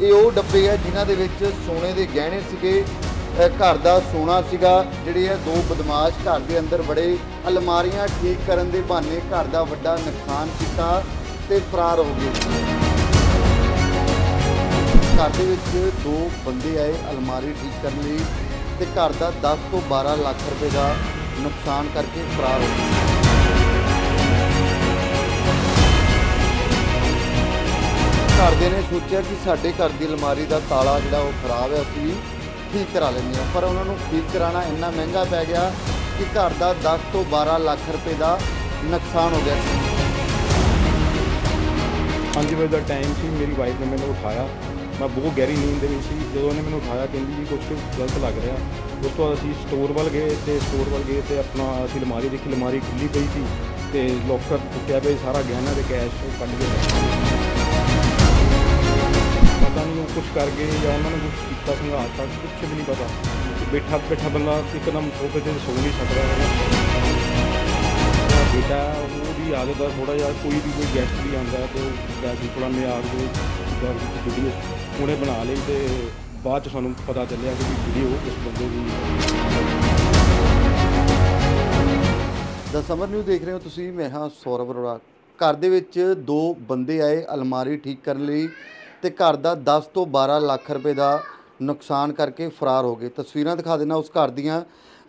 ਇਹ ਉਹ ਡੱਬੇ ਆ ਜਿਨ੍ਹਾਂ ਦੇ ਵਿੱਚ ਸੋਨੇ ਦੇ ਗਹਿਣੇ ਸੀਗੇ ਘਰ ਦਾ ਸੋਨਾ ਸੀਗਾ, ਜਿਹੜੇ ਆ ਦੋ ਬਦਮਾਸ਼ ਘਰ ਦੇ ਅੰਦਰ ਬੜੇ ਅਲਮਾਰੀਆਂ ਠੀਕ ਕਰਨ ਦੇ ਬਹਾਨੇ ਘਰ ਦਾ ਵੱਡਾ ਨੁਕਸਾਨ ਕੀਤਾ ਤੇ ਫਰਾਰ ਹੋ ਗਏ। ਘਰ ਦੇ ਵਿੱਚ ਦੋ ਬੰਦੇ ਆਏ ਅਲਮਾਰੀ ਠੀਕ ਕਰਨ ਲਈ ਤੇ ਘਰ ਦਾ 10 ਤੋਂ 12 ਲੱਖ ਰੁਪਏ ਦਾ ਨੁਕਸਾਨ ਕਰਕੇ ਫਰਾਰ ਹੋ ਗਏ। ਘਰਦੇ ਨੇ, ਸੋਚਿਆ ਕਿ ਸਾਡੇ ਘਰ ਦੀ ਅਲਮਾਰੀ ਦਾ ਤਾਲਾ ਜਿਹੜਾ ਉਹ ਖਰਾਬ ਹੈ, ਅਸੀਂ ਠੀਕ ਕਰਾ ਲੈਂਦੇ ਹਾਂ। ਪਰ ਉਹਨਾਂ ਨੂੰ ਠੀਕ ਕਰਾਉਣਾ ਇੰਨਾ ਮਹਿੰਗਾ ਪੈ ਗਿਆ ਕਿ ਘਰ ਦਾ 10 ਤੋਂ 12 ਲੱਖ ਰੁਪਏ ਦਾ ਨੁਕਸਾਨ ਹੋ ਗਿਆ। ਪੰਜ ਵਜੇ ਦਾ ਟਾਈਮ ਸੀ, ਮੇਰੀ ਵਾਈਫ ਨੇ ਮੈਨੂੰ ਉਠਾਇਆ। ਮੈਂ ਬਹੁਤ ਗਹਿਰੀ ਨੀਂਦ ਦੇ ਵਿੱਚ ਸੀ। ਜਦੋਂ ਉਹਨੇ ਮੈਨੂੰ ਉਠਾਇਆ, ਕਹਿੰਦੀ ਜੀ ਕੁਝ ਗਲਤ ਲੱਗ ਰਿਹਾ। ਉਸ ਤੋਂ ਬਾਅਦ ਅਸੀਂ ਸਟੋਰ ਵੱਲ ਗਏ ਤੇ ਸਟੋਰ ਵੱਲ ਗਏ ਤੇ ਆਪਣਾ ਅਸੀਂ ਅਲਮਾਰੀ ਦੇਖੀ, ਅਲਮਾਰੀ ਖੁੱਲੀ ਪਈ ਸੀ ਤੇ ਲੋਕਰ ਟੁੱਟਿਆ ਪਿਆ ਸਾਰਾ ਗਹਿਣਾ ਤੇ ਕੈਸ਼ ਕੱਢ ਕੇ ਕੁਝ ਕਰ ਗਏ ਜਾਂ ਉਹਨਾਂ ਨੂੰ ਕੁਝ ਕੀਤਾ ਸੰਘਾਤ ਤੱਕ ਕੁਝ ਵੀ ਨਹੀਂ ਪਤਾ। ਬੈਠਾ ਬੈਠਾ ਬੰਦਾ ਇੱਕਦਮ ਸੋਫੇ ਤੇ ਸੌ ਨਹੀਂ ਸਕਦਾ ਹੈਗਾ। ਬੇਟਾ, ਉਹਦੀ ਆਦਤ ਆ ਥੋੜਾ ਜਿਹਾ, ਕੋਈ ਵੀ ਕੋਈ ਗੈਸਟ ਵੀ ਆਉਂਦਾ ਹੈ ਤੇ ਉਹ ਥੋੜਾ ਮਜ਼ਾਕ ਦੇ ਗੱਲ ਦੀ ਵੀਡੀਓ ਉਹਨੇ ਬਣਾ ਲਈ ਤੇ ਬਾਅਦ ਚ ਸਾਨੂੰ ਪਤਾ ਚੱਲਿਆ ਕਿ ਵੀਡੀਓ ਉਸ ਬੰਦੇ ਦੀ ਦਾ ਸਮਰ ਨਿਊ ਦੇਖ ਰਹੇ ਹੋ ਤੁਸੀਂ, ਮੈਂ ਹਾਂ ਸੌਰਵ ਅਰੋੜਾ। ਘਰ ਦੇ ਵਿੱਚ ਦੋ ਬੰਦੇ ਆਏ ਅਲਮਾਰੀ ਠੀਕ ਕਰਨ ਲਈ। ਤੇ ਘਰ ਦਾ 10 ਤੋਂ 12 ਲੱਖ ਰੁਪਏ ਦਾ ਨੁਕਸਾਨ ਕਰਕੇ ਫਰਾਰ ਹੋ ਗਏ। ਤਸਵੀਰਾਂ ਦਿਖਾ ਦੇਣਾ ਉਸ ਘਰ ਦੀਆਂ।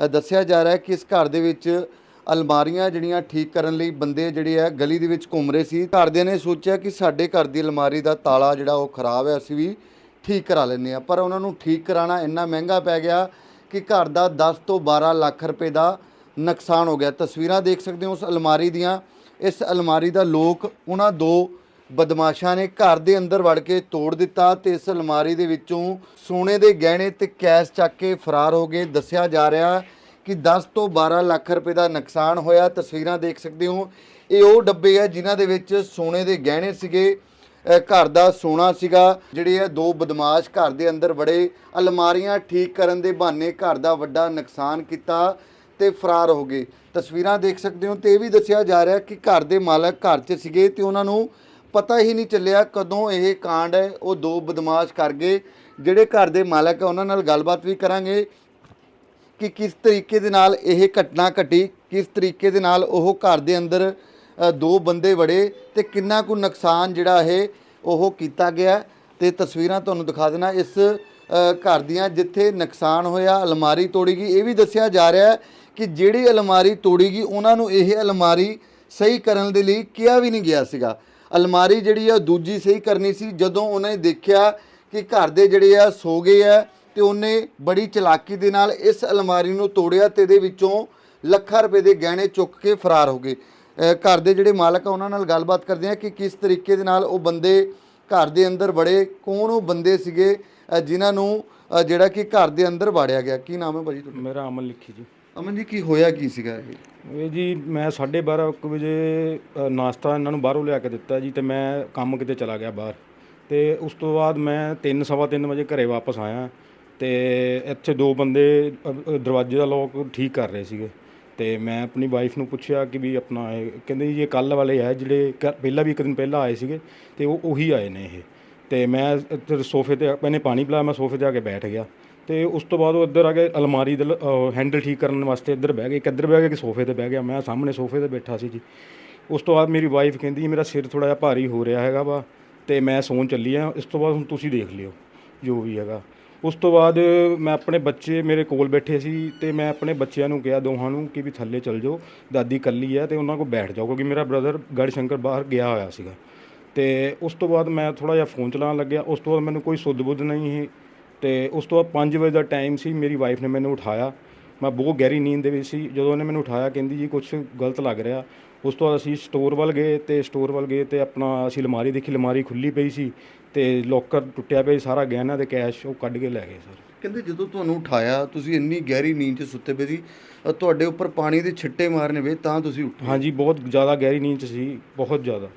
ਅ, ਦੱਸਿਆ ਜਾ ਰਿਹਾ ਹੈ ਕਿ ਇਸ ਘਰ ਦੇ ਵਿੱਚ ਅਲਮਾਰੀਆਂ ਜਿਹੜੀਆਂ ਠੀਕ ਕਰਨ ਲਈ ਬੰਦੇ ਜਿਹੜੇ ਆ ਗਲੀ ਦੇ ਵਿੱਚ ਘੁੰਮ ਰਹੇ ਸੀ। ਘਰਦਿਆਂ ਨੇ ਸੋਚਿਆ ਕਿ ਸਾਡੇ ਘਰ ਦੀ ਅਲਮਾਰੀ ਦਾ ਤਾਲਾ ਜਿਹੜਾ ਉਹ ਖਰਾਬ ਹੈ ਅਸੀਂ ਵੀ ਠੀਕ ਕਰਾ ਲੈਂਦੇ ਆ ਪਰ ਉਹਨਾਂ ਨੂੰ ਠੀਕ ਕਰਾਉਣਾ ਇੰਨਾ ਮਹਿੰਗਾ ਪੈ ਗਿਆ ਕਿ ਘਰ ਦਾ 10 ਤੋਂ 12 ਲੱਖ ਰੁਪਏ ਦਾ ਨੁਕਸਾਨ ਹੋ ਗਿਆ। ਤਸਵੀਰਾਂ ਦੇਖ ਸਕਦੇ ਹੋ ਉਸ ਅਲਮਾਰੀ ਦੀਆਂ। ਇਸ ਅਲਮਾਰੀ ਦਾ ਲੋਕ ਉਹਨਾਂ ਦੋ ਬਦਮਾਸ਼ਾਂ ਨੇ ਘਰ ਦੇ ਅੰਦਰ ਵੜ ਕੇ ਤੋੜ ਦਿੱਤਾ ਤੇ ਇਸ ਅਲਮਾਰੀ ਦੇ ਵਿੱਚੋਂ ਸੋਨੇ ਦੇ ਗਹਿਣੇ ਤੇ ਕੈਸ਼ ਚੱਕ ਕੇ ਫਰਾਰ ਹੋ ਗਏ। ਦੱਸਿਆ ਜਾ ਰਿਹਾ ਕਿ 10 ਤੋਂ 12 ਲੱਖ ਰੁਪਏ ਦਾ ਨੁਕਸਾਨ ਹੋਇਆ। ਤਸਵੀਰਾਂ ਦੇਖ ਸਕਦੇ ਹੋ। ਇਹ ਉਹ ਡੱਬੇ ਆ ਜਿਨ੍ਹਾਂ ਦੇ ਵਿੱਚ ਸੋਨੇ ਦੇ ਗਹਿਣੇ ਸੀਗੇ। ਘਰ ਦਾ ਸੋਨਾ ਸੀਗਾ। ਜਿਹੜੇ ਆ ਦੋ ਬਦਮਾਸ਼ ਘਰ ਦੇ ਅੰਦਰ ਵੜੇ। ਅਲਮਾਰੀਆਂ ਠੀਕ ਕਰਨ ਦੇ ਬਹਾਨੇ ਘਰ ਦਾ ਵੱਡਾ ਨੁਕਸਾਨ ਕੀਤਾ ਤੇ ਫਰਾਰ ਹੋ ਗਏ। ਤਸਵੀਰਾਂ ਦੇਖ ਸਕਦੇ ਹੋ ਤੇ ਇਹ ਵੀ ਦੱਸਿਆ ਜਾ ਰਿਹਾ ਕਿ ਘਰ ਦੇ ਮਾਲਕ ਘਰ 'ਚ ਸੀਗੇ ਤੇ ਉਹਨਾਂ ਨੂੰ ਪਤਾ ਹੀ ਨਹੀਂ ਚੱਲਿਆ ਕਦੋਂ ਇਹ ਕਾਂਡ ਹੈ, ਉਹ ਦੋ ਬਦਮਾਸ਼ ਕਰ ਗਏ। ਜਿਹੜੇ ਘਰ ਦੇ ਮਾਲਕ ਹੈ ਉਹਨਾਂ ਨਾਲ ਗੱਲਬਾਤ ਵੀ ਕਰਾਂਗੇ ਕਿ ਕਿਸ ਤਰੀਕੇ ਦੇ ਨਾਲ ਇਹ ਘਟਨਾ ਘਟੀ, ਕਿਸ ਤਰੀਕੇ ਦੇ ਨਾਲ ਉਹ ਘਰ ਦੇ ਅੰਦਰ ਦੋ ਬੰਦੇ ਵੜੇ ਤੇ ਕਿੰਨਾ ਕੁ ਨੁਕਸਾਨ ਜਿਹੜਾ ਇਹ, ਉਹ ਕੀਤਾ ਗਿਆ। ਤੇ ਤਸਵੀਰਾਂ ਤੁਹਾਨੂੰ ਦਿਖਾ ਦੇਣਾ, ਇਸ ਘਰ ਦੀਆਂ ਜਿੱਥੇ ਨੁਕਸਾਨ ਹੋਇਆ, ਅਲਮਾਰੀ ਤੋੜੀ ਗਈ। ਇਹ ਵੀ ਦੱਸਿਆ ਜਾ ਰਿਹਾ ਹੈ ਕਿ ਜਿਹੜੀ ਅਲਮਾਰੀ ਤੋੜੀ ਗਈ, ਉਹਨਾਂ ਨੂੰ ਇਹ ਅਲਮਾਰੀ ਸਹੀ ਕਰਨ ਦੇ ਲਈ ਕਿਹਾ ਵੀ ਨਹੀਂ ਗਿਆ ਸੀਗਾ। ਅਲਮਾਰੀ ਜਿਹੜੀ ਆ ਦੂਜੀ ਸਹੀ ਕਰਨੀ ਸੀ, ਜਦੋਂ ਉਹਨੇ ਦੇਖਿਆ ਕਿ ਘਰ ਦੇ ਜਿਹੜੇ ਆ ਸੋ ਗਏ ਆ ਤੇ ਉਹਨੇ ਬੜੀ ਚਲਾਕੀ ਦੇ ਨਾਲ ਇਸ ਅਲਮਾਰੀ ਨੂੰ ਤੋੜਿਆ ਤੇ ਇਹਦੇ ਵਿੱਚੋਂ ਲੱਖਾਂ ਰੁਪਏ ਦੇ ਗਹਿਣੇ ਚੁੱਕ ਕੇ ਫਰਾਰ ਹੋ ਗਏ। ਘਰ ਦੇ ਜਿਹੜੇ ਮਾਲਕ ਆ, ਉਹਨਾਂ ਨਾਲ ਗੱਲਬਾਤ ਕਰਦੇ ਆ ਕਿ ਕਿਸ ਤਰੀਕੇ ਦੇ ਨਾਲ ਉਹ ਬੰਦੇ ਘਰ ਦੇ ਅੰਦਰ ਵੜੇ, ਕੌਣ ਉਹ ਬੰਦੇ ਸੀਗੇ ਜਿਨ੍ਹਾਂ ਨੂੰ ਜਿਹੜਾ ਕਿ ਘਰ ਦੇ ਅੰਦਰ ਵਾੜਿਆ ਗਿਆ। ਕੀ ਨਾਮ ਹੈ ਭਾਜੀ ਤੁਹਾਡਾ? ਮੇਰਾ ਅਮਨ ਲਿਖੀ ਜੀ। ਅਮਨ ਜੀ ਕੀ ਹੋਇਆ ਕੀ ਸੀਗਾ ਇਹ? ਇਹ ਜੀ ਮੈਂ 12:30 ਕੁ ਵਜੇ ਅ, ਨਾਸ਼ਤਾ ਇਹਨਾਂ ਨੂੰ ਬਾਹਰੋਂ ਲਿਆ ਕੇ ਦਿੱਤਾ ਜੀ ਤੇ ਮੈਂ ਕੰਮ ਕਿਤੇ ਚਲਾ ਗਿਆ ਬਾਹਰ। ਤੇ ਉਸ ਤੋਂ ਬਾਅਦ ਮੈਂ 3:30 ਵਜੇ ਘਰੇ ਵਾਪਸ ਆਇਆ ਤੇ ਇੱਥੇ ਦੋ ਬੰਦੇ ਅ, ਅ, ਦਰਵਾਜ਼ੇ ਦਾ ਲੋਕ ਠੀਕ ਕਰ ਰਹੇ ਸੀਗੇ। ਤੇ ਮੈਂ ਆਪਣੀ ਵਾਈਫ ਨੂੰ ਪੁੱਛਿਆ ਕਿ ਵੀ ਆਪਣਾ ਇਹ ਕਹਿੰਦੇ ਜੀ ਇਹ ਕੱਲ ਵਾਲੇ ਆ ਜਿਹੜੇ ਕ- ਪਹਿਲਾਂ ਵੀ ਇੱਕ ਦਿਨ ਪਹਿਲਾਂ ਆਏ ਸੀਗੇ ਤੇ ਉਹ ਉਹੀ ਆਏ ਨੇ ਇਹ। ਤੇ ਮੈਂ ਇੱਧਰ ਸੋਫੇ ਤੇ ਮੈंने ਪਾਣੀ ਪਿਲਾਇਆ ਮੈਂ ਸੋਫੇ ਤੇ ਆ ਕੇ ਬੈਠ ਗਿਆ। ਤੇ ਉਸ ਤੋਂ ਬਾਅਦ ਉਹ ਇੱਧਰ ਆ ਕੇ ਅਲਮਾਰੀ ਦੇ ਹੈਂਡਲ ਠੀਕ ਕਰਨ ਵਾਸਤੇ ਇੱਧਰ ਬਹਿ ਗਏ ਇੱਕ ਇੱਧਰ ਬਹਿ ਗਏ ਕਿ ਸੋਫੇ ਤੇ ਬਹਿ ਗਿਆ। ਮੈਂ ਸਾਹਮਣੇ ਸੋਫੇ ਤੇ ਬੈਠਾ ਸੀ ਜੀ। ਉਸ ਤੋਂ ਬਾਅਦ ਮੇਰੀ ਵਾਈਫ ਕਹਿੰਦੀ ਜੀ, ਮੇਰਾ ਸਿਰ ਥੋੜਾ ਜਿਹਾ ਭਾਰੀ ਹੋ ਰਿਹਾ ਹੈਗਾ ਵਾ ਤੇ ਮੈਂ ਸੌਣ ਚੱਲੀ ਆ। ਇਸ ਤੋਂ ਬਾਅਦ ਹੁਣ ਤੁਸੀਂ ਦੇਖ ਲਿਓ ਜੋ ਵੀ ਹੈਗਾ। ਉਸ ਤੋਂ ਬਾਅਦ ਮੈਂ ਆਪਣੇ ਬੱਚੇ ਮੇਰੇ ਕੋਲ ਬੈਠੇ ਸੀ ਤੇ ਮੈਂ ਆਪਣੇ ਬੱਚਿਆਂ ਨੂੰ ਕਿਹਾ ਦੋਹਾਂ ਨੂੰ ਕਿ ਵੀ ਥੱਲੇ ਚੱਲ ਜਾਓ ਦਾਦੀ ਕੱਲੀ ਹੈ ਤੇ ਉਹਨਾਂ ਕੋਲ ਬੈਠ ਜਾਓ ਕਿਉਂਕਿ ਮੇਰਾ ਬ੍ਰਦਰ ਗੜਸ਼ੰਕਰ ਬਾਹਰ ਗਿਆ ਹੋਇਆ ਸੀਗਾ। ਤੇ ਉਸ ਤੋਂ ਬਾਅਦ ਮੈਂ ਥੋੜਾ ਜਿਹਾ ਫੋਨ ਚਲਾਉਣ ਲੱਗਿਆ। ਉਸ ਤੋਂ ਬਾਅਦ ਮੈਨੂੰ ਕੋਈ ਸੁੱਧ ਬੁੱਧ ਨਹੀਂ ਸੀ। ਤੇ ਉਸ ਤੋਂ ਬਾਅਦ 5 ਵਜੇ ਦਾ ਟਾਈਮ ਸੀ ਮੇਰੀ ਵਾਈਫ ਨੇ ਮੈਨੂੰ ਉਠਾਇਆ। ਮੈਂ ਬਹੁਤ ਗਹਿਰੀ ਨੀਂਦ ਦੇ ਵਿੱਚ ਸੀ। ਜਦੋਂ ਉਹਨੇ ਮੈਨੂੰ ਉਠਾਇਆ ਕਹਿੰਦੀ ਜੀ ਕੁਝ ਗਲਤ ਲੱਗ ਰਿਹਾ। ਉਸ ਤੋਂ ਬਾਅਦ ਅਸੀਂ ਸਟੋਰ ਵੱਲ ਗਏ ਤੇ ਸਟੋਰ ਵੱਲ ਗਏ ਤੇ ਆਪਣਾ ਅਸੀਂ ਅਲਮਾਰੀ ਦੇਖੀ ਅਲਮਾਰੀ ਖੁੱਲੀ ਪਈ ਸੀ ਤੇ ਲੋਕਰ ਟੁੱਟਿਆ ਪਿਆ ਸੀ, ਸਾਰਾ ਗਹਿਣਾ ਤੇ ਕੈਸ਼ ਉਹ ਕੱਢ ਕੇ ਲੈ ਗਏ ਸਰ ਕਹਿੰਦੇ ਜਦੋਂ ਤੁਹਾਨੂੰ ਉਠਾਇਆ ਤੁਸੀਂ ਇੰਨੀ ਗਹਿਰੀ ਨੀਂਦ 'ਚ ਸੁੱਤੇ ਪਏ ਸੀ ਤੁਹਾਡੇ ਉੱਪਰ ਪਾਣੀ ਦੇ ਛਿੱਟੇ ਮਾਰਨੇ ਵੇ ਤਾਂ ਤੁਸੀਂ ਉੱਠੇ। ਹਾਂਜੀ ਬਹੁਤ ਜ਼ਿਆਦਾ ਗਹਿਰੀ ਨੀਂਦ 'ਚ ਸੀ ਬਹੁਤ ਜ਼ਿਆਦਾ।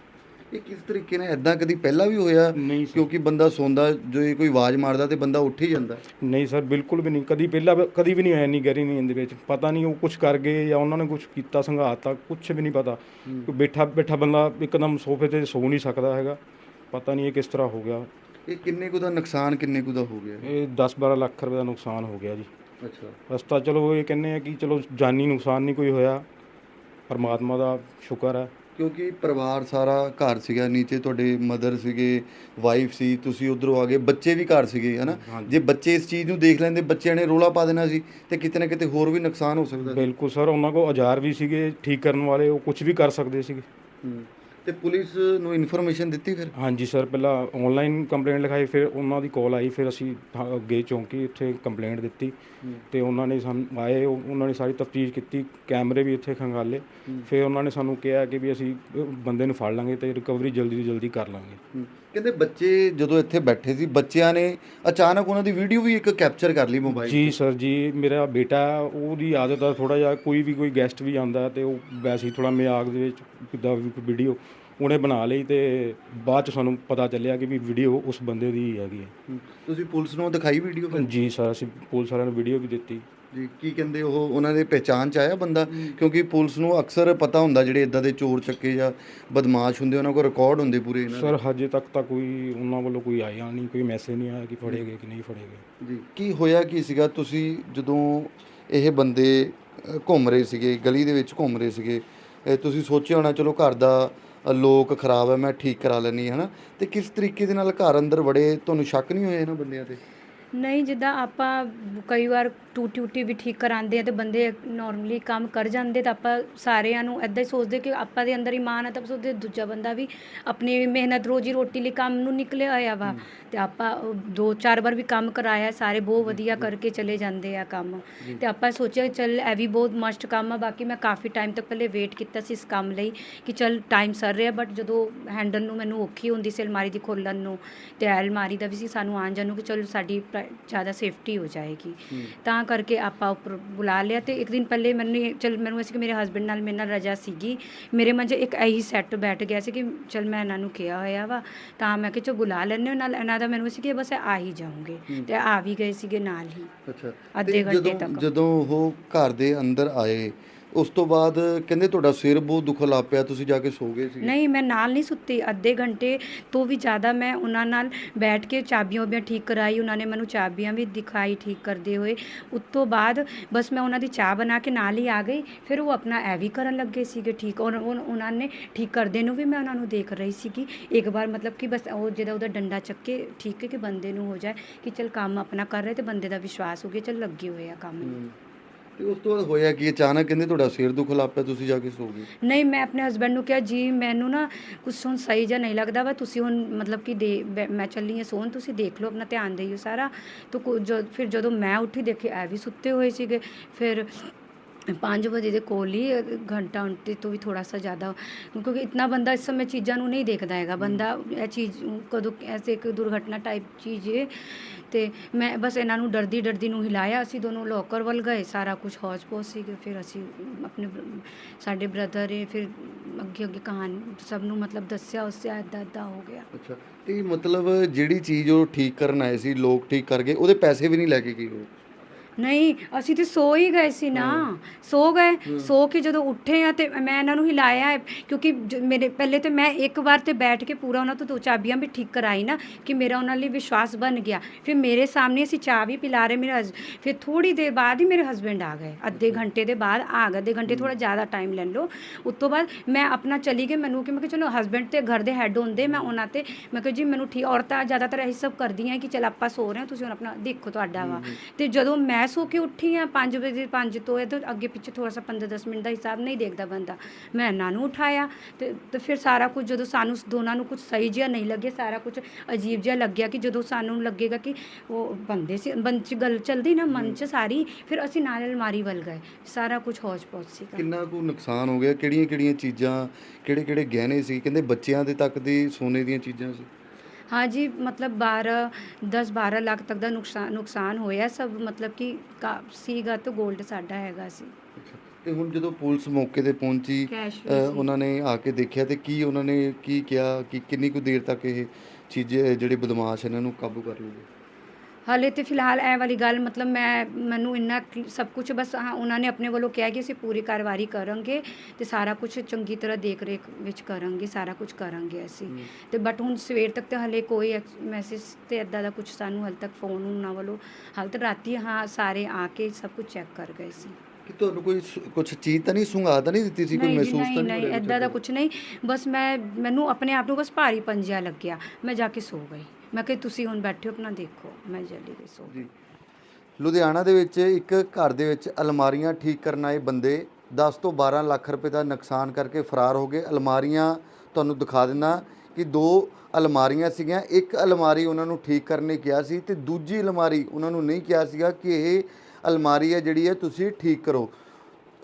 ਇਹ ਕਿਸ ਤਰੀਕੇ ਨਾਲ ਐਦਾਂ ਕਦੀ ਪਹਿਲਾਂ ਵੀ ਹੋਇਆ? ਨਹੀਂ ਸਰ। ਕਿਉਂਕਿ ਬੰਦਾ ਸੌਂਦਾ ਜੋ ਇਹ ਕੋਈ ਆਵਾਜ਼ ਮਾਰਦਾ ਤੇ ਬੰਦਾ ਉੱਠ ਹੀ ਜਾਂਦਾ। ਨਹੀਂ ਸਰ ਬਿਲਕੁਲ ਵੀ ਨਹੀਂ। ਕਦੀ ਪਹਿਲਾਂ ਕਦੀ ਵੀ ਨਹੀਂ ਆਇਆ ਨਹੀਂ ਗਹਿਰੀ ਨੀਂਦ ਦੇ ਵਿੱਚ। ਪਤਾ ਨਹੀਂ ਉਹ ਕੁਝ ਕਰ ਗਏ ਜਾਂ ਉਹਨਾਂ ਨੇ ਕੁਝ ਕੀਤਾ ਸੰਘਾਤ ਕੁਝ ਵੀ ਨਹੀਂ ਪਤਾ। ਬੈਠਾ ਬੈਠਾ ਬੰਦਾ ਇੱਕਦਮ ਸੋਫੇ ਤੇ ਸੌ ਨਹੀਂ ਸਕਦਾ ਹੈਗਾ। ਪਤਾ ਨਹੀਂ ਇਹ ਕਿਸ ਤਰ੍ਹਾਂ ਹੋ ਗਿਆ। ਇਹ ਕਿੰਨੇ ਕੁ ਦਾ ਨੁਕਸਾਨ ਕਿੰਨੇ ਕੁ ਦਾ ਹੋ ਗਿਆ? ਇਹ 10-12 ਲੱਖ ਰੁਪਏ ਦਾ ਨੁਕਸਾਨ ਹੋ ਗਿਆ ਜੀ। ਅੱਛਾ। ਰਸਤਾ ਚਲੋ ਇਹ ਕਹਿੰਦੇ ਆ ਕਿ ਚਲੋ ਜਾਨੀ ਨੁਕਸਾਨ ਨਹੀਂ ਕੋਈ ਹੋਇਆ। ਪਰਮਾਤਮਾ ਦਾ ਸ਼ੁਕਰ ਹੈ। ਕਿਉਂਕਿ ਪਰਿਵਾਰ ਸਾਰਾ ਘਰ ਸੀਗਾ ਨੀਚੇ ਤੁਹਾਡੇ ਮਦਰ ਸੀਗੇ ਵਾਈਫ ਸੀ ਤੁਸੀਂ ਉਧਰੋਂ ਆ ਗਏ ਬੱਚੇ ਵੀ ਘਰ ਸੀਗੇ ਹਨਾ। ਜੇ ਬੱਚੇ ਇਸ ਚੀਜ਼ ਨੂੰ ਦੇਖ ਲੈਂਦੇ ਬੱਚਿਆਂ ਨੇ ਰੋਲਾ ਪਾ ਦੇਣਾ ਸੀ ਤੇ ਕਿਤੇ ਨਾ ਕਿਤੇ ਹੋਰ ਵੀ ਨੁਕਸਾਨ ਹੋ ਸਕਦਾ ਸੀ ਬਿਲਕੁਲ ਸਰ ਉਹਨਾਂ ਕੋਲ ਔਜ਼ਾਰ ਵੀ ਸੀਗੇ ਠੀਕ ਕਰਨ ਵਾਲੇ ਉਹ ਕੁਝ ਵੀ ਕਰ ਸਕਦੇ ਸੀਗੇ ਹੂੰ। ਤੇ ਪੁਲਿਸ ਨੂੰ ਇਨਫੋਰਮੇਸ਼ਨ ਦਿੱਤੀ ਫਿਰ? ਹਾਂਜੀ ਸਰ ਪਹਿਲਾਂ ਆਨਲਾਈਨ ਕੰਪਲੇਂਟ ਲਿਖਾਈ ਫਿਰ ਉਹਨਾਂ ਦੀ ਕਾਲ ਆਈ ਫਿਰ ਅਸੀਂ ਥਾ- ਅੱਗੇ ਚੌਂਕੀ ਉੱਥੇ ਕੰਪਲੇਂਟ ਦਿੱਤੀ ਤੇ ਉਹਨਾਂ ਨੇ ਸਾਨੂੰ ਆਏ ਉਹ- ਉਹਨਾਂ ਨੇ ਸਾਰੀ ਤਫਤੀਸ਼ ਕੀਤੀ ਕੈਮਰੇ ਵੀ ਇੱਥੇ ਖੰਗਾਲੇ। ਫਿਰ ਉਹਨਾਂ ਨੇ ਸਾਨੂੰ ਕਿਹਾ ਕਿ ਵੀ ਅਸੀਂ ਅ, ਬੰਦੇ ਨੂੰ ਫੜ ਲਾਂਗੇ ਤੇ ਰਿਕਵਰੀ ਜਲਦੀ ਤੋਂ ਜਲਦੀ ਕਰ ਲਾਂਗੇ। ਹੂੰ। ਕਹਿੰਦੇ ਬੱਚੇ ਜਦੋਂ ਇੱਥੇ ਬੈਠੇ ਸੀ ਬੱਚਿਆਂ ਨੇ ਅਚਾਨਕ ਉਹਨਾਂ ਦੀ ਵੀਡੀਓ ਵੀ ਇੱਕ ਕੈਪਚਰ ਕਰ ਲਈ ਮੋਬਾਈਲ ਜੀ ਸਰ ਜੀ ਮੇਰਾ ਬੇਟਾ ਉਹਦੀ ਆਦਤ ਆ ਥੋੜਾ ਜਿਹਾ ਕੋਈ ਵੀ ਕੋਈ ਗੈਸਟ ਵੀ ਆਉਂਦਾ ਤੇ ਉਹ ਵੈਸੇ ਹੀ ਥੋੜਾ ਮਜ਼ਾਕ ਦੇ ਵਿੱਚ ਕਿੱਦਾਂ ਵੀ ਕੋਈ ਵੀਡੀਓ ਉਹਨੇ ਬਣਾ ਲਈ ਤੇ ਬਾਅਦ ਚ ਸਾਨੂੰ ਪਤਾ ਚੱਲਿਆ ਕਿ ਵੀ ਵੀਡੀਓ ਉਸ ਬੰਦੇ ਦੀ ਹੈਗੀ ਹੈ। ਤੁਸੀਂ ਪੁਲਿਸ ਨੂੰ ਦਿਖਾਈ ਵੀਡੀਓ ਜੀ ਸਰ ਅਸੀਂ ਪੁਲਿਸ ਵਾਲਿਆਂ ਨੂੰ ਵੀਡੀਓ ਵੀ ਦਿੱਤੀ। ਜੀ ਕੀ ਕਹਿੰਦੇ ਉਹ ਉਹਨਾਂ ਦੇ ਪਹਿਚਾਨ ਚ ਆਇਆ ਬੰਦਾ? ਕਿਉਂਕਿ ਪੁਲਿਸ ਨੂੰ ਅਕਸਰ ਪਤਾ ਹੁੰਦਾ ਜਿਹੜੇ ਇਦਾਂ ਦੇ ਚੋਰ ਚੱਕੇ ਜਾਂ ਬਦਮਾਸ਼ ਹੁੰਦੇ ਉਹਨਾਂ ਕੋਲ ਰਿਕਾਰਡ ਹੁੰਦੇ ਪੂਰੇ ਇਹਨਾਂ ਸਰ ਹਜੇ ਤੱਕ ਤਾਂ ਕੋਈ ਉਹਨਾਂ ਵੱਲੋਂ ਕੋਈ ਆਇਆ ਨਹੀਂ ਕੋਈ ਮੈਸੇਜ ਨਹੀਂ ਆਇਆ ਕਿ ਫੜੇ ਗਏ ਕਿ ਨਹੀਂ ਫੜੇ ਗਏ। ਜੀ ਕੀ ਹੋਇਆ ਕੀ ਸੀਗਾ? ਤੁਸੀਂ ਜਦੋਂ ਇਹ ਬੰਦੇ ਅ, ਘੁੰਮ ਰਹੇ ਸੀਗੇ ਗਲੀ ਦੇ ਵਿੱਚ ਘੁੰਮ ਰਹੇ ਸੀਗੇ ਤੁਸੀਂ ਸੋਚਿਆ ਹੋਣਾ ਚਲੋ ਘਰ ਦਾ ਅ, ਲੋਕ ਖਰਾਬ ਹੈ ਮੈਂ ਠੀਕ ਕਰਾ ਲੈਣੀ ਹੈ ਨਾ ਤੇ ਕਿਸ ਤਰੀਕੇ ਦੇ ਨਾਲ ਘਰ ਅੰਦਰ ਵੜੇ? ਤੁਹਾਨੂੰ ਸ਼ੱਕ ਨਹੀਂ ਹੋਇਆ ਇਹਨਾਂ ਬੰਦਿਆਂ ਤੇ? ਨਹੀਂ ਜਿੱਦਾਂ ਆਪਾਂ ਕਈ ਵਾਰ ਟੂਟੀ ਟੂਟੀ ਵੀ ਠੀਕ ਕਰਾਉਂਦੇ ਆ ਤੇ ਬੰਦੇ ਨਾਰਮਲੀ ਕੰਮ ਕਰ ਜਾਂਦੇ ਤਾਂ ਆਪਾਂ ਸਾਰਿਆਂ ਨੂੰ ਐਦਾਂ ਹੀ ਸੋਚਦੇ ਕਿ ਆਪਾਂ ਦੇ ਅੰਦਰ ਇਮਾਨ ਹੈ ਤਾਂ ਸੋਚਦੇ ਦੂਜਾ ਬੰਦਾ ਵੀ ਆਪਣੀ ਮਿਹਨਤ ਰੋਜੀ ਰੋਟੀ ਲਈ ਕੰਮ ਨੂੰ ਨਿਕਲਿਆ ਹੋਇਆ ਵਾ। ਤੇ ਆਪਾਂ ਦੋ ਚਾਰ ਵਾਰ ਵੀ ਕੰਮ ਕਰਾਇਆ ਸਾਰੇ ਬਹੁਤ ਵਧੀਆ ਕਰਕੇ ਚਲੇ ਜਾਂਦੇ ਆ ਕੰਮ। ਤੇ ਆਪਾਂ ਸੋਚਿਆ ਚੱਲ ਇਹ ਵੀ ਬਹੁਤ ਮਸਟ ਕੰਮ ਆ ਬਾਕੀ ਮੈਂ ਕਾਫੀ ਟਾਈਮ ਤੱਕ ਪਹਿਲੇ ਵੇਟ ਕੀਤਾ ਸੀ ਇਸ ਕੰਮ ਲਈ ਕਿ ਚੱਲ ਟਾਈਮ ਸਰ ਰਿਹਾ ਬਟ ਜਦੋਂ ਹੈਂਡਲ ਨੂੰ ਮੈਨੂੰ ਔਖੀ ਹੁੰਦੀ ਸੀ ਅਲਮਾਰੀ ਦੀ ਖੋਲਣ ਨੂੰ ਤੇ ਅਲਮਾਰੀ ਦਾ ਵੀ ਸੀ ਸਾਨੂੰ ਆਉਣ ਜਾਣ ਨੂੰ ਕਿ ਚਲ ਸਾਡੀ ਜ਼ਿਆਦਾ ਸੇਫਟੀ ਹੋ ਜਾਏਗੀ। ਤਾਂ ਕਰਕੇ ਆਪਾਂ ਉੱਪਰ ਬੁਲਾ ਲਿਆ ਤੇ ਇੱਕ ਦਿਨ ਪਹਿਲੇ ਮੈਨੂੰ ਚੱਲ ਮੈਨੂੰ ਅਸੀਂ ਕਿ ਮੇਰੇ ਹਸਬੰਡ ਨਾਲ ਮੇਰੇ ਨਾਲ ਰਜਾ ਸੀਗੀ। ਮੇਰੇ ਮਨ 'ਚ ਇੱਕ ਇਹੀ ਸੈੱਟ ਬੈਠ ਗਿਆ ਸੀ ਕਿ ਚਲ ਮੈਂ ਇਹਨਾਂ ਨੂੰ ਕਿਹਾ ਹੋਇਆ ਵਾ ਤਾਂ ਮੈਂ ਕਿ ਚੋ ਬੁਲਾ ਲੈਣੇ ਨਾਲ ਇਹਨਾਂ ਦਾ ਮੈਨੂੰ ਸੀ ਕਿ ਬਸ ਆ ਹੀ ਜਾਓਗੇ ਤੇ ਆ ਵੀ ਗਏ ਸੀਗੇ ਨਾਲ ਹੀ। ਅੱਛਾ। ਅੱਧੇ ਘੰਟੇ ਤੱਕ। ਜਦੋਂ ਉਹ ਘਰ ਦੇ ਅੰਦਰ ਆਏ ਉਸ ਤੋਂ ਬਾਅਦ ਕਹਿੰਦੇ ਤੁਹਾਡਾ ਸਿਰ ਬਹੁਤ ਦੁਖਣ ਲੱਗ ਪਿਆ ਤੁਸੀਂ ਜਾ ਕੇ ਸੋ ਗਏ ਸੀ ਨਹੀਂ ਮੈਂ ਨਾਲ ਨਹੀਂ ਸੁੱਤੀ ਅੱਧੇ ਘੰਟੇ ਤੋਂ ਵੀ ਜ਼ਿਆਦਾ ਮੈਂ ਉਹਨਾਂ ਨਾਲ ਬੈਠ ਕੇ ਚਾਬੀਆਂ ਉਬੀਆਂ ਠੀਕ ਕਰਾਈ ਉਹਨਾਂ ਨੇ ਮੈਨੂੰ ਚਾਬੀਆਂ ਵੀ ਦਿਖਾਈ ਠੀਕ ਕਰਦੇ ਹੋਏ। ਉਸ ਤੋਂ ਬਾਅਦ ਬਸ ਮੈਂ ਉਹਨਾਂ ਦੀ ਚਾਹ ਬਣਾ ਕੇ ਨਾਲ ਹੀ ਆ ਗਈ ਫਿਰ ਉਹ ਆਪਣਾ ਐ ਵੀ ਕਰਨ ਲੱਗੇ ਸੀਗੇ ਠੀਕ ਔਰ ਉਹ- ਉਹਨਾਂ ਨੇ ਠੀਕ ਕਰਦੇ ਨੂੰ ਵੀ ਮੈਂ ਉਹਨਾਂ ਨੂੰ ਦੇਖ ਰਹੀ ਸੀਗੀ। ਇੱਕ ਵਾਰ ਮਤਲਬ ਕਿ ਬਸ ਉਹ ਜਿਹਦਾ ਉਹਦਾ ਡੰਡਾ ਚੱਕ ਕੇ ਠੀਕ ਹੈ ਕਿ ਬੰਦੇ ਨੂੰ ਹੋ ਜਾਏ ਕਿ ਚਲ ਕੰਮ ਆਪਣਾ ਕਰ ਰਹੇ ਤੇ ਬੰਦੇ ਦਾ ਵਿਸ਼ਵਾਸ ਹੋ ਗਿਆ ਚਲ ਲੱਗੇ ਹੋਏ ਆ ਕੰਮ। ਨੂੰ ਹੂੰ। ਤੇ ਉਸ ਤੋਂ ਬਾਅਦ ਹੋਇਆ ਕਿ? ਅਚਾਨਕ ਕਹਿੰਦੇ ਤੁਹਾਡਾ ਸਿਰ ਦੁਖਣ ਲੱਗ ਪਿਆ ਤੁਸੀਂ ਜਾ ਕੇ ਸੋ ਗਏ। ਨਹੀਂ ਮੈਂ ਆਪਣੇ ਹਸਬੰਡ ਨੂੰ ਕਿਹਾ ਜੀ ਮੈਨੂੰ ਨਾ ਕੁਝ ਹੁਣ ਸਹੀ ਜਿਹਾ ਨਹੀਂ ਲੱਗਦਾ ਵਾ। ਤੁਸੀਂ ਹੁਣ ਮਤਲਬ ਕਿ ਦੇ ਬੈ- ਮੈਂ ਚੱਲੀ ਹਾਂ ਸੋਣ ਤੁਸੀਂ ਦੇਖ ਲਓ ਆਪਣਾ ਧਿਆਨ ਦੇਈਓ ਸਾਰਾ। ਤਾਂ ਕੁ- ਜੋ ਫਿਰ ਜਦੋਂ ਮੈਂ ਉੱਠੀ ਦੇਖੀ ਐ ਵੀ ਸੁੱਤੇ ਹੋਏ ਸੀਗੇ। ਫਿਰ 5 ਵਜੇ ਦੇ ਕੋਲ ਹੀ ਅ, ਘੰਟਾ ਘੰਟੇ ਤੋਂ ਵੀ ਥੋੜਾ ਸਾ ਜ਼ਿਆਦਾ। ਕਿਉਂਕਿ ਇਤਨਾ ਬੰਦਾ ਇਸ ਸਮੇਂ ਚੀਜ਼ਾਂ ਨੂੰ ਨਹੀਂ ਦੇਖਦਾ ਹੈਗਾ। ਬੰਦਾ ਇਹ ਚੀਜ਼ ਕਦੋਂ ਐਸੇ ਇੱਕ ਦੁਰਘਟਨਾ ਟਾਈਪ ਚੀਜ਼ ਹੈ ਤੇ ਮੈਂ ਬਸ ਇਹਨਾਂ ਨੂੰ ਡਰਦੀ ਡਰਦੀ ਨੂੰ ਹਿਲਾਇਆ, ਅਸੀਂ ਦੋਨੋਂ ਲੋਕਰ ਵੱਲ ਗਏ, ਸਾਰਾ ਕੁਝ ਹੌਜ ਪੌਜ ਸੀਗੇ ਫਿਰ ਅਸੀਂ ਆਪਣੇ ਸਾਡੇ ਬ੍ਰਦਰ ਏ ਫਿਰ ਅੱਗੇ ਅੱਗੇ ਕਹਾਣੀ ਸਭ ਨੂੰ ਮਤਲਬ ਦੱਸਿਆ ਉਸੇ ਐਦਾਂ ਐਦਾਂ ਹੋ ਗਿਆ। ਅੱਛਾ, ਤੇ ਮਤਲਬ ਜਿਹੜੀ ਚੀਜ਼ ਉਹ ਠੀਕ ਕਰਨ ਆਏ ਸੀ, ਲੋਕ ਠੀਕ ਕਰ ਗਏ, ਉਹਦੇ ਪੈਸੇ ਵੀ ਨਹੀਂ ਲੈ ਕੇ ਗਏ ਉਹ? ਨਹੀਂ ਅਸੀਂ ਤੇ ਸੋ ਹੀ ਗਏ ਸੀ ਨਾ। ਸੋ ਗਏ। ਸੋ ਕੇ ਜਦੋਂ ਉੱਠੇ ਆ ਤੇ ਮੈਂ ਇਹਨਾਂ ਨੂੰ ਹਿਲਾਇਆ ਹੈ, ਕਿਉਂਕਿ ਜ- ਮੇਰੇ ਪਹਿਲੇ ਤੇ ਮੈਂ ਇੱਕ ਵਾਰ ਤੇ ਬੈਠ ਕੇ ਪੂਰਾ ਉਹਨਾਂ ਤੋਂ ਦੋ ਚਾਬੀਆਂ ਵੀ ਠੀਕ ਕਰਾਈ ਨਾ ਕਿ ਮੇਰਾ ਉਹਨਾਂ ਲਈ ਵਿਸ਼ਵਾਸ ਬਣ ਗਿਆ। ਫਿਰ ਮੇਰੇ ਸਾਹਮਣੇ ਅਸੀਂ ਚਾਹ ਵੀ ਪਿਲਾ ਰਹੇ ਮੇਰੇ ਹਸ- ਫਿਰ ਥੋੜੀ ਦੇਰ ਬਾਅਦ ਹੀ ਮੇਰੇ ਹਸਬੰਡ ਆ ਗਏ। ਅੱਧੇ ਘੰਟੇ ਦੇ ਬਾਅਦ ਆ ਗਏ। ਅੱਧੇ ਘੰਟੇ ਥੋੜਾ ਜ਼ਿਆਦਾ ਟਾਈਮ ਲੈ ਲਓ। ਉਸ ਤੋਂ ਬਾਅਦ ਮੈਂ ਆਪਣਾ ਚਲੀ ਗਈ। ਮੈਨੂੰ ਕਿ ਮੈਂ ਕਿ ਚਲੋ ਹਸਬੰਡ ਤੇ ਘਰ ਦੇ ਹੈੱਡ ਹੁੰਦੇ ਮੈਂ ਉਹਨਾਂ ਤੇ ਮੈਂ ਕਿਹਾ ਜੀ ਮੈਨੂੰ ਠੀਕ ਔਰਤਾਂ ਜ਼ਿਆਦਾਤਰ ਇਹੀ ਸਭ ਕਰਦੀਆਂ ਕਿ ਚਲ ਆਪਾਂ ਸੋ ਰਹੇ ਹਾਂ ਤੁਸੀਂ ਹੁਣ ਆਪਣਾ ਦੇਖੋ ਤੁਹਾਡਾ ਵਾ। ਤੇ ਜਦੋਂ ਮੈਂ ਸੋ ਕੇ ਉੱਠੀ ਆ 5 ਵਜੇ 5 ਤੋਂ ਇਹ ਤੋਂ ਅੱਗੇ ਪਿੱਛੇ ਥੋੜਾ ਸਾ 15-10 ਮਿੰਟ ਦਾ ਹਿਸਾਬ ਨਹੀਂ ਦੇਖਦਾ ਬੰਦਾ। ਮੈਂ ਇਹਨਾਂ ਨੂੰ ਉਠਾਇਆ ਤੇ ਤੇ ਫਿਰ ਸਾਰਾ ਕੁਝ ਜਦੋਂ ਸਾਨੂੰ ਦੋਨਾਂ ਨੂੰ ਕੁਝ ਸਹੀ ਜਿਹਾ ਨਹੀਂ ਲੱਗਿਆ ਸਾਰਾ ਕੁਝ ਅਜੀਬ ਜਿਹਾ ਲੱਗਿਆ ਕਿ ਜਦੋਂ ਸਾਨੂੰ ਲੱਗੇਗਾ ਕਿ ਉਹ ਬੰਦੇ ਸੀ ਮਨ 'ਚ ਗੱਲ ਚਲਦੀ ਨਾ ਮਨ 'ਚ ਸਾਰੀ ਫਿਰ ਅਸੀਂ ਨਾਲ ਅਲਮਾਰੀ ਵੱਲ ਗਏ। ਸਾਰਾ ਕੁਝ ਹੌਜ ਪੌਜ ਸੀਗਾ। ਕਿੰਨਾ ਕੁ ਨੁਕਸਾਨ ਹੋ ਗਿਆ? ਕਿਹੜੀਆਂ ਕਿਹੜੀਆਂ ਚੀਜ਼ਾਂ ਕਿਹੜੇ ਕਿਹੜੇ ਗਹਿਣੇ ਸੀ? ਕਹਿੰਦੇ ਬੱਚਿਆਂ ਦੇ ਤੱਕ ਦੀ ਸੋਨੇ ਦੀਆਂ ਚੀਜ਼ਾਂ ਸੀ। ਹਾਂਜੀ ਮਤਲਬ 12 10 12 ਲੱਖ ਤੱਕ ਦਾ ਨੁਕਸਾਨ ਨੁਕਸਾਨ ਹੋਇਆ ਸਭ ਮਤਲਬ ਕਿ ਸੀਗਾ ਤਾਂ 골ਡ ਸਾਡਾ ਹੈਗਾ ਸੀ। ਤੇ ਹੁਣ ਜਦੋਂ ਪੁਲਿਸ ਮੌਕੇ ਤੇ ਪਹੁੰਚੀ ਉਹਨਾਂ ਨੇ ਆ ਕੇ ਦੇਖਿਆ ਤੇ ਕੀ ਉਹਨਾਂ ਨੇ ਕੀ ਕਿਹਾ ਕਿ ਕਿੰਨੀ ਕੁ ਦੇਰ ਤੱਕ ਇਹ ਚੀਜ਼ ਜਿਹੜੇ ਬਦਮਾਸ਼ ਇਹਨਾਂ ਨੂੰ ਕਾਬੂ ਕਰ ਲੂਗੇ ਹਾਲੇ ਤੇ ਫਿਲਹਾਲ ਇਹ ਵਾਲੀ ਗੱਲ ਮਤਲਬ ਮੈਂ ਮੈਨੂੰ ਇੰਨਾ ਕਿ ਸਭ ਕੁਝ ਬਸ ਹਾਂ ਉਹਨਾਂ ਨੇ ਆਪਣੇ ਵੱਲੋਂ ਕਿਹਾ ਕਿ ਅਸੀਂ ਪੂਰੀ ਕਾਰਵਾਈ ਕਰਾਂਗੇ ਤੇ ਸਾਰਾ ਕੁਝ ਚੰਗੀ ਤਰ੍ਹਾਂ ਦੇਖ ਰੇਖ ਵਿੱਚ ਕਰਾਂਗੇ ਸਾਰਾ ਕੁਝ ਕਰਾਂਗੇ ਅਸੀਂ। ਤੇ ਬਟ ਹੁਣ ਸਵੇਰ ਤੱਕ ਤੇ ਹਲੇ ਕੋਈ ਮੈਸੇਜ ਤੇ ਇਦਾਂ ਦਾ ਕੁਝ ਸਾਨੂੰ ਹਾਲੇ ਤੱਕ ਫੋਨ ਉਹਨਾਂ ਵੱਲੋਂ ਹਾਲੇ ਤੱਕ ਰਾਤੀ ਹਾਂ ਸਾਰੇ ਆ ਕੇ ਸਭ ਕੁਝ ਚੈੱਕ ਕਰ ਗਏ ਸੀ। ਕਿ ਤੁਹਾਨੂੰ ਕੋਈ ਕੁਝ ਚੀਜ਼ ਤਾਂ ਨਹੀਂ ਸੁੰਘਾ ਤਾਂ ਨਹੀਂ ਦਿੱਤੀ ਸੀ ਕੋਈ ਨਹੀਂ ਜੀ, ਮਹਿਸੂਸ ਤਾਂ ਨਹੀਂ ਨਹੀਂ ਇਦਾਂ ਦਾ ਕੁਝ ਨਹੀਂ। ਬਸ ਮੈਂ ਮੈਨੂੰ ਆਪਣੇ ਆਪ ਨੂੰ ਬਸ ਭਾਰੀ ਪੰਜਿਆ ਲੱਗਿਆ ਮੈਂ ਜਾ ਕੇ ਸੋ ਗਈ। ਮੈਂ ਕਿਹਾ ਤੁਸੀਂ ਹੁਣ ਬੈਠੇ ਹੋ, ਆਪਣਾ ਦੇਖੋ, ਮੈਂ ਜਲਦੀ ਗਈ ਸੋ ਜੀ। ਲੁਧਿਆਣਾ ਦੇ ਵਿੱਚ ਇੱਕ ਘਰ ਦੇ ਵਿੱਚ ਅਲਮਾਰੀਆਂ ਠੀਕ ਕਰਨ ਆਏ ਬੰਦੇ 10 ਤੋਂ 12 ਲੱਖ ਰੁਪਏ ਦਾ ਨੁਕਸਾਨ ਕਰਕੇ ਫਰਾਰ ਹੋ ਗਏ। ਅਲਮਾਰੀਆਂ ਤੁਹਾਨੂੰ ਦਿਖਾ ਦਿੰਦਾ ਕਿ ਦੋ ਅਲਮਾਰੀਆਂ ਸੀਗੀਆਂ, ਇੱਕ ਅਲਮਾਰੀ ਉਹਨਾਂ ਨੂੰ ਠੀਕ ਕਰਨ ਲਈ ਕਿਹਾ ਸੀ ਤੇ ਦੂਜੀ ਅਲਮਾਰੀ ਉਹਨਾਂ ਨੂੰ ਨਹੀਂ ਕਿਹਾ ਸੀਗਾ ਕਿ ਇਹ ਅਲਮਾਰੀ ਹੈ ਜਿਹੜੀ ਹੈ ਤੁਸੀਂ ਠੀਕ ਕਰੋ।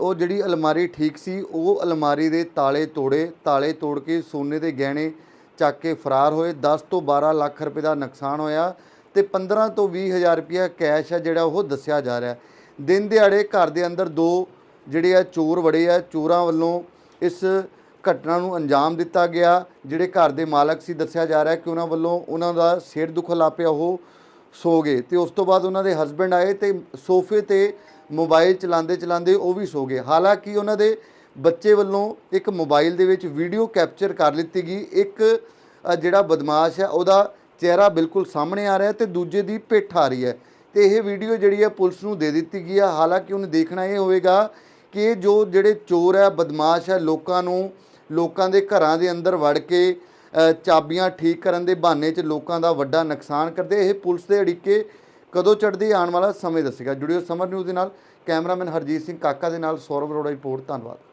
ਉਹ ਜਿਹੜੀ ਅਲਮਾਰੀ ਠੀਕ ਸੀ, ਉਹ ਅਲਮਾਰੀ ਦੇ ਤਾਲੇ ਤੋੜੇ, ਤਾਲੇ ਤੋੜ ਕੇ ਸੋਨੇ ਦੇ ਗਹਿਣੇ ਚੱਕ ਕੇ ਫਰਾਰ ਹੋਏ। 10 ਤੋਂ 12 ਲੱਖ ਰੁਪਏ ਦਾ ਨੁਕਸਾਨ ਹੋਇਆ ਤੇ 15 ਤੋਂ 20 ਹਜ਼ਾਰ ਰੁਪਇਆ ਕੈਸ਼ ਹੈ ਜਿਹੜਾ ਉਹ ਦੱਸਿਆ ਜਾ ਰਿਹਾ। ਦਿਨ ਦਿਹਾੜੇ ਘਰ ਦੇ ਅੰਦਰ ਦੋ ਜਿਹੜੇ ਆ ਚੋਰ ਵੜੇ ਆ। ਚੋਰਾਂ ਵੱਲੋਂ ਇਸ ਘਟਨਾ ਨੂੰ ਅੰਜਾਮ ਦਿੱਤਾ ਗਿਆ। ਜਿਹੜੇ ਘਰ ਦੇ ਮਾਲਕ ਸੀ, ਦੱਸਿਆ ਜਾ ਰਿਹਾ ਕਿ ਉਹਨਾਂ ਵੱਲੋਂ ਉਹਨਾਂ ਦਾ ਸਿਰ ਦੁਖਣ ਲੱਗ ਪਿਆ। ਉਹ ਸੋ ਗਏ ਤੇ ਉਸ ਤੋਂ ਬਾਅਦ ਉਹਨਾਂ ਦੇ ਹਸਬੰਡ ਆਏ ਤੇ ਸੋਫੇ ਤੇ ਮੋਬਾਈਲ ਚਲਾਉਂਦੇ ਚਲਾਉਂਦੇ ਉਹ ਵੀ ਸੋ ਗਏ। ਹਾਲਾਂਕਿ ਉਹਨਾਂ ਦੇ ਬੱਚੇ ਵੱਲੋਂ ਇੱਕ ਮੋਬਾਈਲ ਦੇ ਵਿੱਚ ਵੀਡੀਓ ਕੈਪਚਰ ਕਰ ਲਿੱਤੀ ਗਈ। ਇੱਕ ਜਿਹੜਾ ਬਦਮਾਸ਼ ਹੈ, ਉਹਦਾ ਚਿਹਰਾ ਬਿਲਕੁਲ ਸਾਹਮਣੇ ਆ ਰਿਹਾ ਤੇ ਦੂਜੇ ਦੀ ਪਿੱਠ ਆ ਰਹੀ ਹੈ। ਤੇ ਇਹ ਵੀਡੀਓ ਜਿਹੜੀ ਹੈ, ਪੁਲਿਸ ਨੂੰ ਦੇ ਦਿੱਤੀ ਗਈ ਹੈ। ਹਾਲਾਂਕਿ ਉਹਨੇ ਦੇਖਣਾ ਇਹ ਹੋਵੇਗਾ ਕਿ ਜੋ ਜਿਹੜੇ ਚੋਰ ਹੈ, ਬਦਮਾਸ਼ ਹੈ, ਲੋਕਾਂ ਨੂੰ, ਲੋਕਾਂ ਦੇ ਘਰਾਂ ਦੇ ਅੰਦਰ ਵੜ ਕੇ ਚਾਬੀਆਂ ਠੀਕ ਕਰਨ ਦੇ ਬਹਾਨੇ 'ਚ ਲੋਕਾਂ ਦਾ ਵੱਡਾ ਨੁਕਸਾਨ ਕਰਦੇ। ਇਹ ਪੁਲਿਸ ਦੇ ਅੜਿੱਕੇ ਕਦੋਂ ਚੜ੍ਹਦੇ ਆਉਣ ਵਾਲਾ ਸਮੇਂ ਦੱਸੇਗਾ। ਜੁੜਿਓ ਸਮਰ ਨਿਊਜ਼ ਦੇ ਨਾਲ, ਕੈਮਰਾਮੈਨ ਹਰਜੀਤ ਸਿੰਘ ਕਾਕਾ ਦੇ ਨਾਲ, ਸੌਰਵ ਅਰੋੜਾ ਰਿਪੋਰਟ। ਧੰਨਵਾਦ।